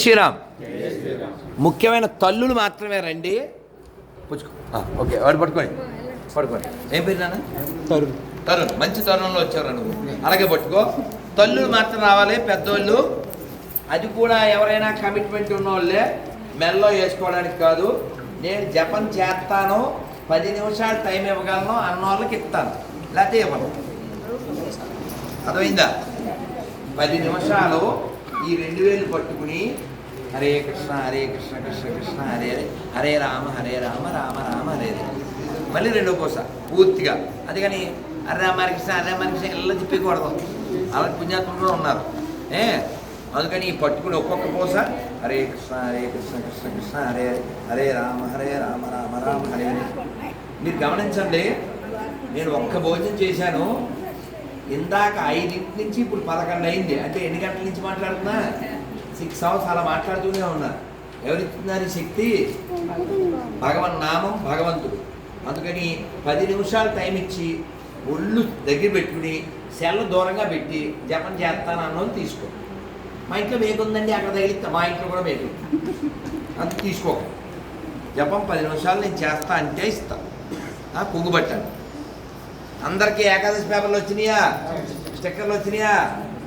శ్రీరామ్. ముఖ్యమైన తల్లులు మాత్రమే రండి. పుచ్చుకో. ఆ, ఓకే వాడు పట్టుకోండి పట్టుకోండి ఏం పేరు నాన్న? తరుణ్. తరుణ్. మంచి తరుణంలో వచ్చారు నువ్వు. అలాగే పట్టుకో. తల్లులు మాత్రం రావాలి పెద్దోళ్ళు. అది కూడా ఎవరైనా కమిట్మెంట్ ఉన్న వాళ్ళే మెల్లో వేసుకోవడానికి కాదు. నేను జపం చేస్తాను. పది నిమిషాలు టైం ఇవ్వగలను అన్న వాళ్ళకి ఇస్తాను. లేకపోతే ఇవ్వను. అర్థమైందా? పది నిమిషాలు ఈ రెండు వేలు పట్టుకుని హరే కృష్ణ హరే కృష్ణ కృష్ణ కృష్ణ హరే హరే హరే రామ హరే రామ రామ రామ హరే హరే. మళ్ళీ రెండో కోస పూర్తిగా. అందుకని హరే రామ హరే కృష్ణ హరే రామ కృష్ణ ఇలా తిప్పకూడదు అలా పుణ్యాత్ములు ఉన్నారు. ఏ? అందుకని ఈ పట్టుకుని ఒక్కొక్క కోస హరే కృష్ణ హరే కృష్ణ కృష్ణ కృష్ణ హరే హరే రామ హరే రామ రామ రామ హరే హరే. మీరు గమనించండి నేను ఒక్క భోజనం చేశాను ఇందాక ఐదింటి నుంచి ఇప్పుడు పదకొండు అయింది. అంటే ఎన్ని గంటల నుంచి మాట్లాడుతున్నా? సిక్స్ అవర్స్ అలా మాట్లాడుతూనే ఉన్నా. ఎవరిస్తున్నారు శక్తి? భగవన్ నామం భగవంతుడు. అందుకని పది నిమిషాలు టైం ఇచ్చి ఒళ్ళు దగ్గర పెట్టుకుని సెల్ దూరంగా పెట్టి జపం చేస్తాను అన్నది తీసుకో. మా ఇంట్లో మేకుందండి అక్కడ తగిలిస్తా. మా ఇంట్లో కూడా మేకు. అంత తీసుకో. జపం పది నిమిషాలు నేను చేస్తా అంటే ఇస్తా. ఆ, కుంగుబట్టాను అందరికీ ఏకాదశి పేపర్లు వచ్చినాయా? స్టిక్కర్లు వచ్చినాయా?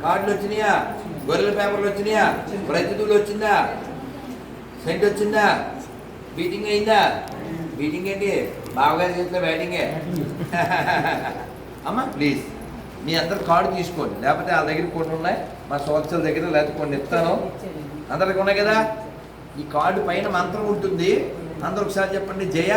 కార్డులు వచ్చినాయా? గొర్రెల పేపర్లు వచ్చినాయా? ప్రతిదూలు వచ్చిందా? సెంట్ వచ్చిందా? బీటింగ్ అయిందా? బీటింగ్ ఏంటి? బావగారి చేతిలో బ్యాటింగే అమ్మా ప్లీజ్. మీ అందరు కార్డు తీసుకోండి. లేకపోతే వాళ్ళ దగ్గర కొన్ని ఉన్నాయి. మా సంవత్సరాల దగ్గర లేకపోతే కొన్ని ఇస్తాను. అందరికి ఉన్నాయి కదా? ఈ కార్డు పైన మంత్రం ఉంటుంది. అందరూ ఒకసారి చెప్పండి జయ.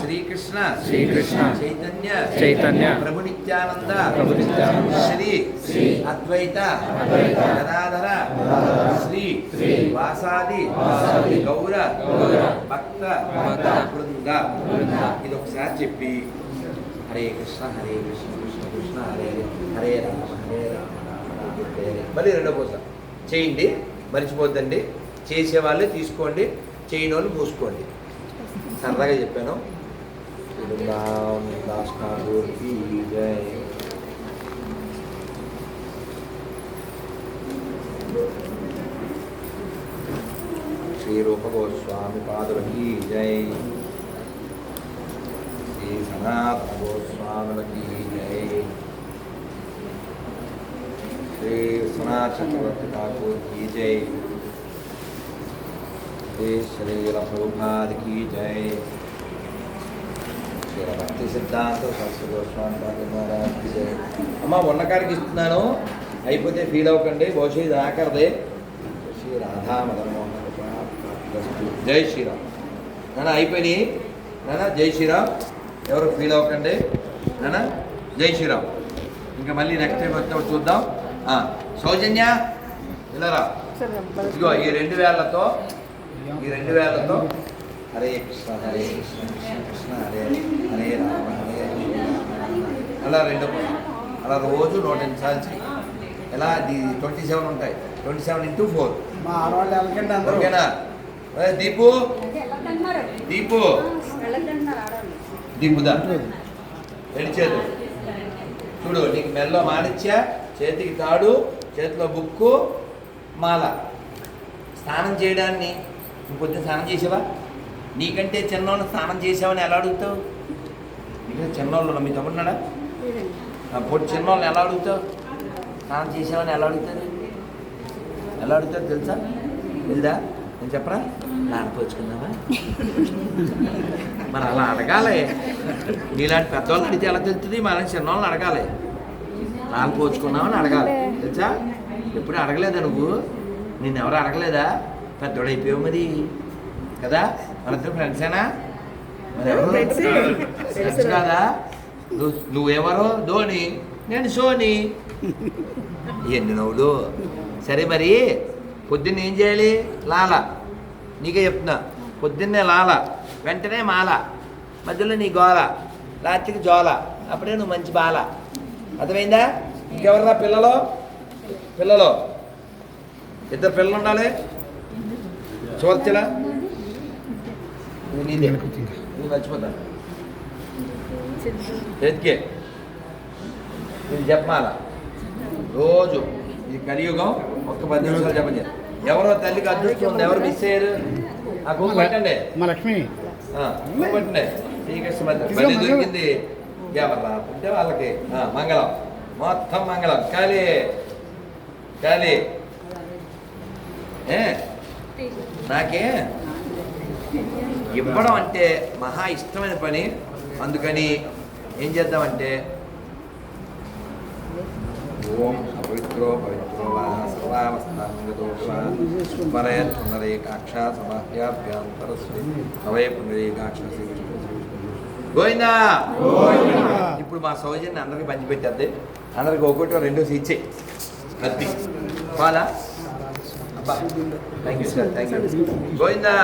శ్రీకృష్ణ శ్రీకృష్ణ. చైతన్య చైతన్య. ప్రభు నిత్యానంద ప్రభు నిత్యానంద. శ్రీ శ్రీ. అద్వైత అద్వైత. గదాధర. శ్రీ శ్రీ. వాసాది వాసాది. గౌర గౌర. భక్త భక్త. బృంద బృంద. ఇది ఒకసారి చెప్పి హరే కృష్ణ హరే కృష్ణ కృష్ణ కృష్ణ హరే హరే రామ హరే రామ రామ రామ హరే హరే మళ్ళీ రెండో కోసం చేయండి మర్చిపోద్దండి చేసే వాళ్ళే తీసుకోండి చేయని వాళ్ళు పూసుకోండి సరదాగా చెప్పాను. బృందావన్ దాస్ జై. శ్రీ గోస్వామి పాదుల జై. శ్రీ సనాతన గోస్వాములకి జై. శ్రీ సనాతన చక్రవర్తి ఠాకూర్ కీ జై. ప్రభుపాద్ కీ జై. శ్రీ భక్తి సిద్ధాంత గోస్వామి మహారాజ్ జై అమ్మ ఉన్నకాడికి ఇస్తున్నాను. అయిపోతే ఫీల్ అవ్వకండి. బహుశా ఇది ఆఖరిదే. శ్రీ రాధా మదన్ మోహన్ జై శ్రీరామ్. నాన్న అయిపోయినాయి. నాన్న జై శ్రీరామ్. ఎవరు ఫీల్ అవ్వకండి? నాన్న జై శ్రీరామ్. ఇంకా మళ్ళీ నెక్స్ట్ టైం వచ్చినప్పుడు చూద్దాం. సౌజన్య ఇలారా ఇదిగో ఈ రెండు వేలతో ఈ రెండు వేలతో హరే కృష్ణ హరే కృష్ణ కృష్ణ కృష్ణ హరే హరే రామ హరే అలా రెండు అలా రోజు నూట ఎనిమిది సార్లు చెయ్యి ఎలా? ట్వంటీ సెవెన్ ఉంటాయి. Twenty seven into four. మా ఆడవాళ్ళు వెళ్ళకండి అందరూ. ఓకేనా? దీపు? దీపు? దీపుదా? రెడీ చూడు నీకు మెల్లో మానిచ్చా చేతికి తాడు చేతిలో బుక్కు మాల. స్నానం చేయడాన్ని నువ్వు పొద్దున్న స్నానం చేసావా? నీకంటే చిన్నోళ్ళు స్నానం చేసావని ఎలా అడుగుతావు? నీకంటే చిన్నోళ్ళు మీ తమ్ముడున్నాడా పొట్టి చిన్నోళ్ళని ఎలా అడుగుతావు? స్నానం చేసావని ఎలా అడుగుతారు? ఎలా అడుగుతారు తెలుసా? తెలుదా? నేను చెప్పరా? నానపోచుకుందామా మరి అలా అడగాలి. నీలాంటి పెద్దవాళ్ళు అడిగితే ఎలా తెలుస్తుంది? మన చిన్నవాళ్ళని అడగాలి. నాలుగు పోచుకున్నామని అడగాలి. తెలుసా? ఎప్పుడు అడగలేదా నువ్వు? నిన్ను ఎవరు అడగలేదా? పెద్దోడు అయిపోయావు మరి. కదా? మనిద్దరు ఫ్రెండ్సేనా మరి ఎవరు? ఫ్రెండ్స్ కాదా? నువ్వు నువ్వెవరో? ధోని. నేను సోని. ఎన్ని నవ్వులు సరే మరి పొద్దున్న ఏం చేయాలి? లాల. నీకే చెప్తున్నా. పొద్దున్నే లాల. వెంటనే మాల. మధ్యలో నీ గోల. రాత్రికి జోల. అప్పుడే నువ్వు మంచి బాల. అర్థమైందా? ఇంకెవర్రా పిల్లలు? పిల్లలు. ఇద్దరు పిల్లలు ఉండాలి. చూర్చలా నీదే నువ్వు మర్చిపోతా ఇది రోజు ఇది కలియుగం ఒక్క పది నిమిషాలు జపం చేయాలి ఎవరో తల్లికి అదృష్టం ఉంది ఎవరు మిస్ అయ్యారు? ఆ గుమ్మ పట్టండి. మా లక్ష్మి. ఆ, గుమ్మ పట్టండి. శ్రీకృష్ణ మళ్ళీ దొరికింది ఎవరు అంటే వాళ్ళకి. ఆ, మంగళం. మొత్తం మంగళం. ఖాళీ. ఖాళీ. ఏ? నాకే. ఇవ్వడం అంటే మహా ఇష్టమైన పని. అందుకని ఏం చేద్దామంటే ఓం అపవిత్రో పవిత్రో వా సర్వావస్థాంగతో స్మరయత్ పునరేకాక్ష సమాహ్యాభ్యాంతరస్వి అవే పునరేకాక్ష శ్రీ విష్ణు శ్రీ విష్ణు. గోవిందా! ఇప్పుడు మా సౌజన్యం అందరికి పంచిపెట్టద్ది. అందరికి ఒకటి రెండు ఇచ్చే కత్తి పాలా అబ్బా thank you sir thank you Govinda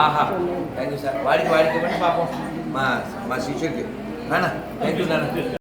ఆహా. థ్యాంక్ యూ సార్ వాడికి వాడికి ఇవ్వండి పాపం. మా మా శిష్యుడికి. నాన్న థ్యాంక్ యూ నాన్న.